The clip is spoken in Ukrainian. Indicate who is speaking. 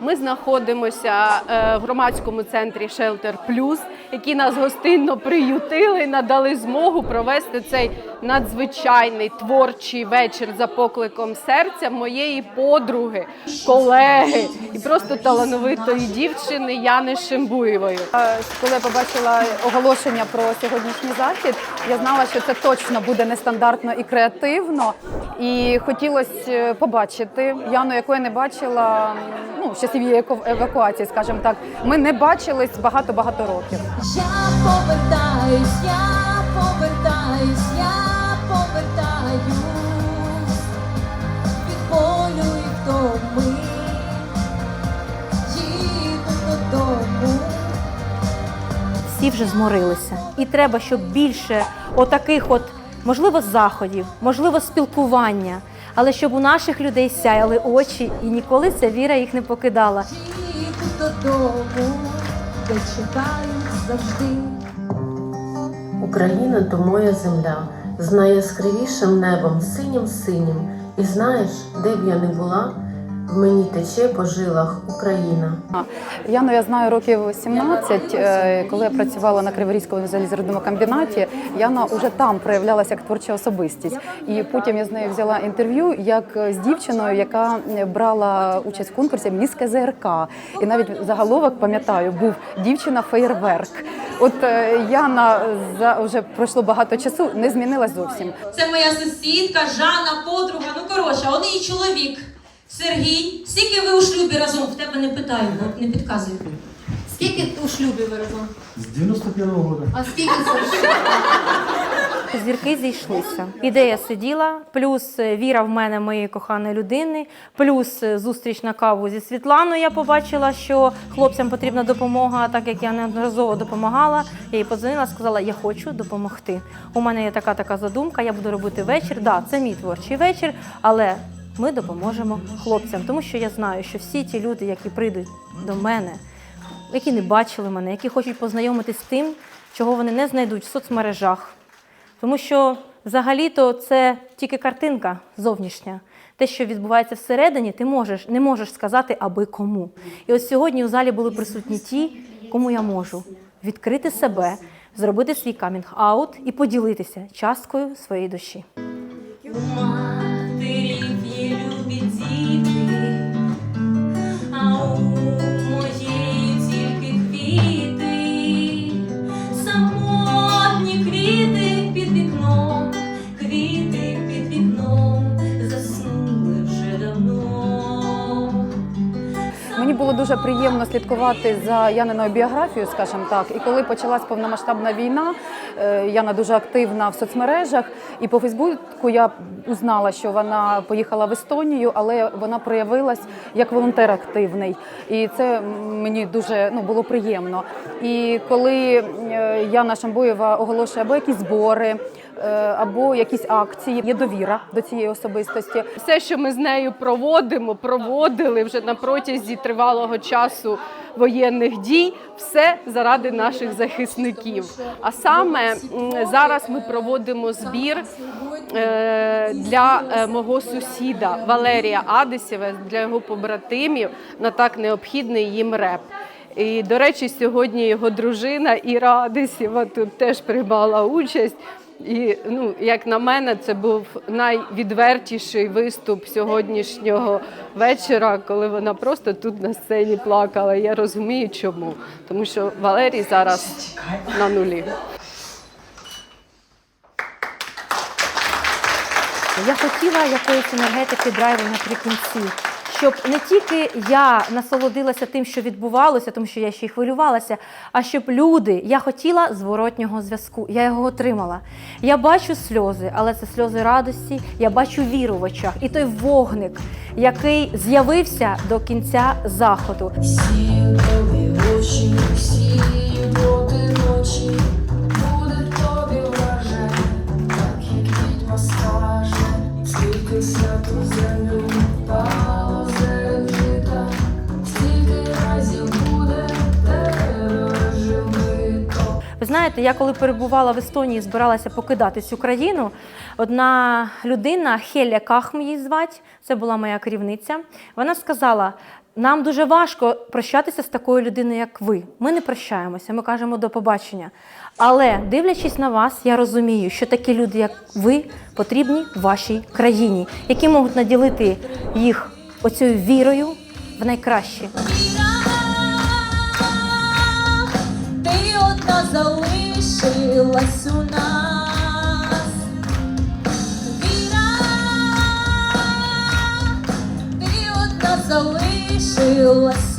Speaker 1: Ми знаходимося е, в громадському центрі Шелтер Плюс, які нас гостинно приютили, надали змогу провести цей надзвичайний творчий вечір за покликом серця моєї подруги, колеги і просто талановитої дівчини Яни Шимбуєвої.
Speaker 2: Е, Коли я побачила оголошення про сьогоднішній захід, я знала, що це точно буде нестандартно і креативно. І хотілося побачити Яну, яку я не бачила ну, з часів її еко- евакуації, скажімо так. Ми не бачились багато-багато років.
Speaker 3: Я повертаюсь, я повертаюсь, я повертаюсь від болю і втоми, їду додому.
Speaker 4: всі вже зморилися. І треба, щоб більше отаких от, можливо, заходів, можливо, спілкування, але щоб у наших людей сяяли очі і ніколи ця віра їх не покидала.
Speaker 3: Їду додому, де чекають завжди.
Speaker 5: Україна то моя земля, з найяскравішим небом, синім синім. І знаєш, де б я не була, мені тече по жилах Україна.
Speaker 2: Яну я знаю років 17, е, коли я працювала на Криворізькому залізорудному комбінаті. Яна вже там проявлялася як творча особистість. І потім я з нею взяла інтерв'ю як з дівчиною, яка брала участь в конкурсі Міс КЗРК. І навіть заголовок пам'ятаю, був дівчина феєрверк. От е, Яна за вже пройшло багато часу, не змінилась зовсім.
Speaker 6: Це моя сусідка, Жанна, подруга. Ну коротше, он її чоловік. Сергій, скільки ви у шлюбі разом? В тебе не питаю, бо не підказую. Скільки у шлюбі ви разом?
Speaker 7: С 91 года.
Speaker 6: А скільки це?
Speaker 4: Зірки зійшлися. Ідея сиділа, плюс е, віра в мене моєї коханої людини, плюс е, зустріч на каву зі Світланою. Я побачила, що хлопцям потрібна допомога. Так як я неодноразово допомагала, я їй подзвонила, сказала, я хочу допомогти. У мене є така така задумка, я буду робити вечір. Да, це мій творчий вечір, але ми допоможемо хлопцям, тому що я знаю, що всі ті люди, які прийдуть до мене, які не бачили мене, які хочуть познайомитись з тим, чого вони не знайдуть в соцмережах. Тому що взагалі-то це тільки картинка зовнішня. Те, що відбувається всередині, ти можеш, не можеш сказати аби кому. І ось сьогодні у залі були присутні ті, кому я можу відкрити себе, зробити свій камінг-аут і поділитися часткою своєї душі.
Speaker 2: Було дуже приємно слідкувати за Яниною біографією, скажімо так. І коли почалась повномасштабна війна, Яна дуже активна в соцмережах. І по Фейсбуку я узнала, що вона поїхала в Естонію, але вона проявилась як волонтер активний. І це мені дуже ну, було приємно. І коли е, Яна Шамбоєва оголошує або якісь збори, е, або якісь акції, є довіра до цієї особистості.
Speaker 1: Все, що ми з нею проводимо, проводили вже на протязі тривалого часу воєнних дій, все заради наших захисників. А саме зараз ми проводимо збір е, для е, мого сусіда Валерія Адисєва, для його побратимів на так необхідний їм реп. І, до речі, сьогодні його дружина Іра Адисєва тут теж приймала участь. І ну, як на мене, це був найвідвертіший виступ сьогоднішнього вечора, коли вона просто тут на сцені плакала. Я розумію, чому. Тому що Валерій зараз на нулі.
Speaker 4: Я хотіла якоїсь енергетики драйву наприкінці, щоб не тільки я насолодилася тим, що відбувалося, тому що я ще й хвилювалася, а щоб люди, я хотіла зворотнього зв'язку. Я його отримала. Я бачу сльози, але це сльози радості. Я бачу віру в очах і той вогник, який з'явився до кінця заходу. Знаєте, я коли перебувала в Естонії, збиралася покидати цю країну. Одна людина, Хеля Кахм її звать, це була моя керівниця. Вона сказала: Нам дуже важко прощатися з такою людиною, як ви. Ми не прощаємося, ми кажемо до побачення. Але дивлячись на вас, я розумію, що такі люди, як ви, потрібні вашій країні, які можуть наділити їх оцією вірою в найкраще.
Speaker 3: Залишилась у нас. Віра, ти одна залишилась